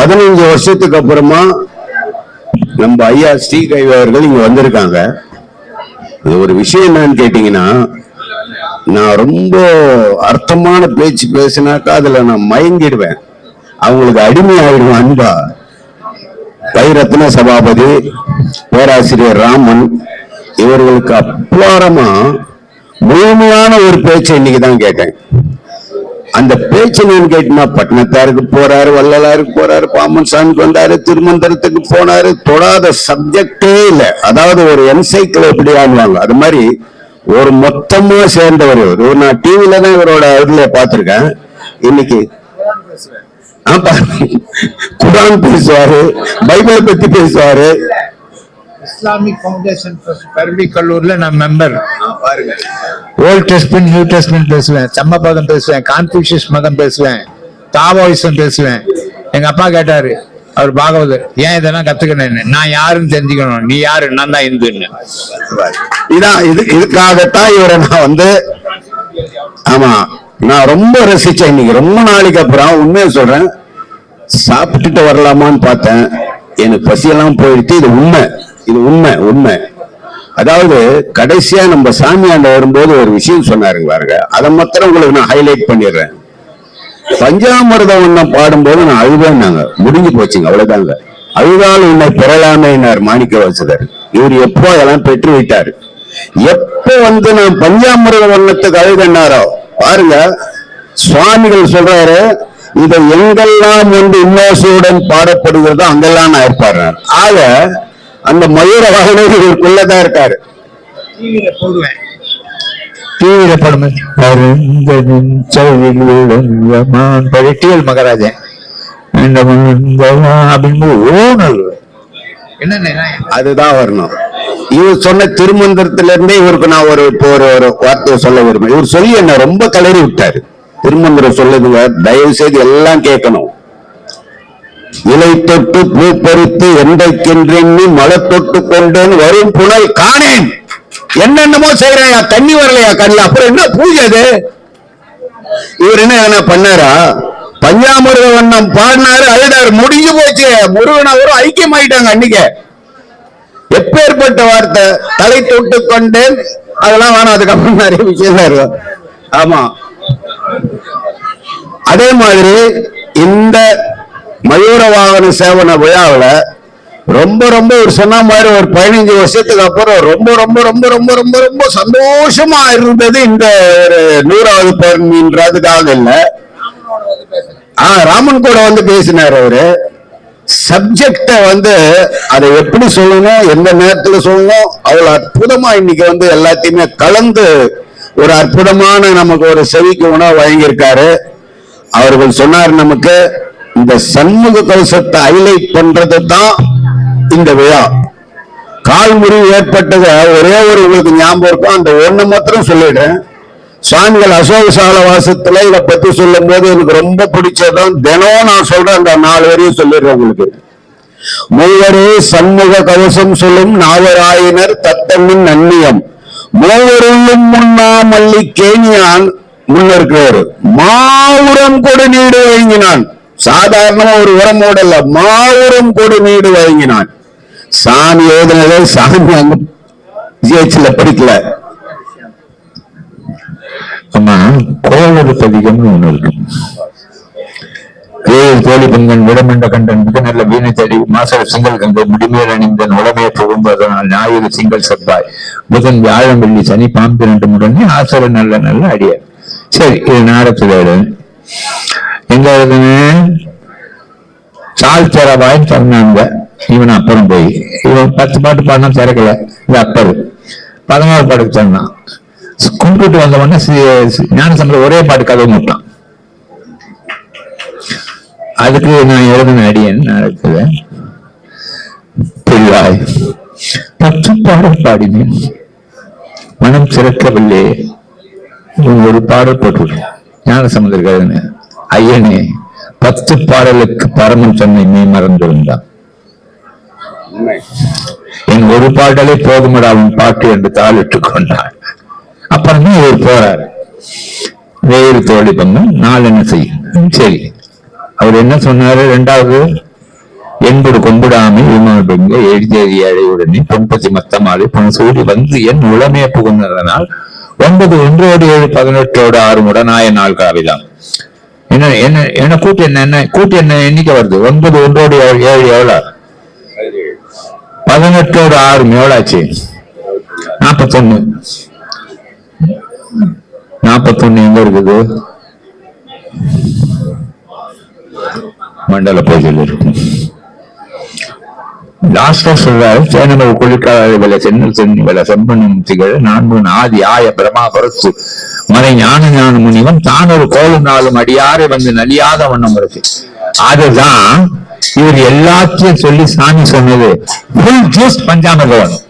பதினஞ்சு வருஷத்துக்கு அப்புறமா நம்ம ஐயா ஸ்ரீகைவ அவர்கள் இங்க வந்திருக்காங்க. இது ஒரு விஷயம் என்னன்னு கேட்டீங்கன்னா நான் ரொம்ப அர்த்தமான பேச்சு பேசினாக்கா அதுல நான் மயங்கிடுவேன். அவங்களுக்கு அடிமை ஆயிடுவேன் அன்பா. வைரத்ன சபாபதி பேராசிரியர் ராமன் இவர்களுக்கு அப்பாரமா முழுமையான ஒரு பேச்சை இன்னைக்கு தான் கேட்டேன். அந்த பேச்சு நான் கேட்டினா பட்டணத்தாருக்கு போறாரு வள்ளலாருக்கு போறாரு பாமன் சாமிக்கு வந்தாரு திருமந்திரத்துக்கு போனாரு. தொடாத சப்ஜெக்டே இல்ல. அதாவது ஒரு என்சைக்ளோபீடியான்வாங்க அது மாதிரி ஒரு மொத்தமா சேர்ந்தவர் இவர். நான் டிவில தான் இவரோட இதுல பார்த்திருக்கேன். இன்னைக்கு குரான் பேசுவாரு பைபிளை பத்தி பேசுவாரு. இஸ்லாமிக் ஃபவுண்டேஷன் பரவி கல்லூர்ல நான் மெம்பர் பாருங்க. ஓல்ட் டெஸ்ட்மெண்ட் நியூ டெஸ்ட்மெண்ட் பேசுவேன். சம்மபதம் பேசுவேன். கான்ஃபியூஷியஸ் மதம் பேசுவேன். தாவோயிசம் பேசுவேன். எங்க அப்பா கேட்டாரு அவர் பாகவதர் ஏன் இதெல்லாம் கத்துக்கணும் நான் யாருன்னு தெரிஞ்சுக்கணும். நீ யாரு? நான் தான் இந்துன்னு. இதான் இது இதுக்காகத்தான் இவரை நான் வந்து ஆமா நான் ரொம்ப ரசிச்சேன் இன்னைக்கு. ரொம்ப நாளைக்கு அப்புறம் உண்மையை சொல்றேன் சாப்பிட்டுட்டு வரலாமான்னு பார்த்தேன். எனக்கு பசியெல்லாம் போயிடுச்சு இது உண்மை. இது உண்மை உண்மை. அதாவது கடைசியா நம்ம சாமியாண்ட வரும்போது ஒரு விஷயம் சொன்னாருங்க பாருங்க. அதை மாத்திரம் உங்களுக்கு நான் ஹைலைட் பண்ணிடுறேன். பஞ்சாமிரத ஒன்னம் பாடும்போது நான் அழுவேன்னாங்க முடிஞ்சு போச்சுங்க அவ்வளவுதாங்க. அழுதால் உன்னை பெறலாமேனார் மாணிக்க வாசகர். இவர் எப்போ அதெல்லாம் பெற்று விட்டாரு? எப்போ வந்து நான் பஞ்சாமிரத வண்ணத்துக்கு அழுதுனாரோ பாருங்க சுவாமிகள் சொல்றாரு இதை எங்கெல்லாம் வந்து இன்னோசையுடன் பாடப்படுகிறதோ அங்கெல்லாம் நான் இருப்பாரு ஆக அந்த மயூர வாகனம் இவருக்குள்ளதான் இருக்காரு. போடுவேன். டிவியில பழைய டிஎல் மகராஜன். அப்படின்னு அதுதான் வரணும். இவர் சொன்ன திருமந்திரத்துல இருந்தே இவருக்கு நான் ஒரு இப்போ ஒரு ஒரு வார்த்தையை சொல்ல விரும்புறேன் இவர் சொல்லி என்ன ரொம்ப கலறி விட்டாரு திருமந்திரம் சொல்லுதுங்க தயவு செய்து எல்லாம் கேட்கணும். இலை தொட்டு பூ பறித்து என்றைக்கென்றெண்ணி மலை தொட்டு கொண்டேன் வரும் புனல் காணேன். என்னென்னமோ செய்யறாயா தண்ணி வரலையா கண்ணில்? அப்புறம் என்ன பூஜை அது? இவர் என்ன என்ன பண்ணாரா? பஞ்சாமிரத வண்ணம் பாடினாரு அழுடாரு முடிஞ்சு போச்சு. முருகன் அவரும் ஐக்கியமாயிட்டாங்க அன்னைக்கு. எப்பேற்பட்ட வார்த்தை? தலை தொட்டு கொண்டேன். அதெல்லாம் வேணாம் அதுக்கப்புறம் நிறைய விஷயம் இருக்கும். ஆமா. அதே மாதிரி இந்த மயூர வாகன சேவன விழாவில் ரொம்ப ரொம்ப ஒரு சொன்ன மாதிரி ஒரு பதினஞ்சு வருஷத்துக்கு அப்புறம் ரொம்ப ரொம்ப ரொம்ப ரொம்ப ரொம்ப ரொம்ப சந்தோஷமா இருந்தது இந்த ஒரு நூறாவது பௌர்ணமின்றதுக்காக இல்லை. ஆ ராமன் கூட வந்து பேசினார் அவரு. சப்ஜெக்ட வந்து அதை எப்படி சொல்லணும் எந்த நேரத்துல சொல்லணும் அவ்வளவு அற்புதமா இன்னைக்கு வந்து எல்லாத்தையுமே கலந்து ஒரு அற்புதமான நமக்கு ஒரு செவிக்கு உணவு வழங்கியிருக்காரு. அவர்கள் சொன்னார் நமக்கு இந்த சண்முக கவசத்தை ஹைலைட் பண்றது தான் இந்த விழா. கால் முறிவு ஏற்பட்டத ஒரே ஒரு உங்களுக்கு ஞாபகம் இருக்கும் அந்த ஒண்ணு மாத்திரம் சொல்லிடுறேன். சுவாமிகள் அசோக சால வாசத்துல இதை பத்தி சொல்லும் போது எனக்கு ரொம்ப பிடிச்சதும் தினம் நான் சொல்றேன் அந்த நாலு வரையும் சொல்லிடுறேன் உங்களுக்கு. மூவரே சண்முக கவசம் சொல்லும் நாவராயினர் தத்தமின் நன்னியம் மூவருள்ளும் முன்னாமல்லி கேணியான் முன்னிருக்கிறவர். மாவுரம் கொடு நீடு வழங்கினான். சாதாரணமா ஒரு உரம் போடல மாவுரம் கொடு நீடு வழங்கினான். சாமி எழுதினதை சாமி அங்க ஜிஹெச்ல படிக்கல. ஆமா கோளறு பதிகம்னு ஒண்ணு இருக்கு. தோழி பெண்கள் விடமண்ட கண்டன் மிக நல்ல வீணை தடி மாசர சிங்கள் கண்டு முடிமேல் அணிந்தன் உடமே புகும்பதனால் ஞாயிறு சிங்கள் செவ்வாய். புதன் வியாழம் வெள்ளி சனி பாம்பு ரெண்டு முடனே ஆசர நல்ல நல்ல அடியார். சரி இது நாடத்துல எங்க எழுதுன சால் தரவாய் சொன்னாங்க. இவன் அப்புறம் போய். இவன் பத்து பாட்டு பாடினா திறக்கல. இது அப்பரு. பதினோரு பாட்டுக்கு சொன்னான். கும்பிட்டு வந்த உடனே ஞானசம்பளம் ஒரே பாட்டு கதை முட்டான். அதுக்கு நான் எழுதின அடியன் நடக்குது பிள்ளாய் பத்து பாடல் பாடினேன். மனம் சிறக்கவில்லை. ஒரு பாடல் போட்டு ஞானசம்பந்தர் எழுதின. ஐயனே பத்து பாடலுக்கு பரமன் சொன்னை நீ மறந்திருந்தான் என் ஒரு பாடலே போதுமடா அவன் பாட்டு என்று தாளிட்டுக் கொண்டான். அப்புறம் இவர் போறாரு வேறு தோழி பங்கம் நாலு என்ன செய்யும்? சரி. அவர் என்ன சொன்னாரு? ரெண்டாவது என்பது கொம்பிடாமை விமல் பெங்க எழுதியது ஏழையுடனே பொன்பதி மத்தமாலை பொன்சூடி வந்து என் உளமே புகுந்ததனால் ஒன்பது ஒன்றோடு ஏழு பதினெட்டோடு ஆறு உடனாய நாள் காவிதான் என்ன என்ன என்ன கூட்டு என்ன என்ன கூட்டு என்ன எண்ணிக்கை வருது? ஒன்பது ஒன்றோடு ஏழு எவ்வளோ எவ்வளவு பதினெட்டோடு ஆறு எவ்வளாச்சு நாற்பத்தொன்னு நாற்பத்தொன்னு எங்க இருக்குது? மண்டல பூஜையில் இருக்கும். லாஸ்டா சொல்றாரு சேனமர் குளிர்கால வில சென்னல் சென்னி வில செம்பனும் திகழ நான்கு ஆதி ஆய பிரமா பரத்து மறை ஞான ஞான முனிவன் தான் ஒரு கோலும் நாளும் அடியாரை வந்து நலியாத வண்ணம் இருக்கு. அதுதான் இவர் எல்லாத்தையும் சொல்லி சாமி சொன்னது. ஃபுல் ஜூஸ் பஞ்சாமிர்தம்.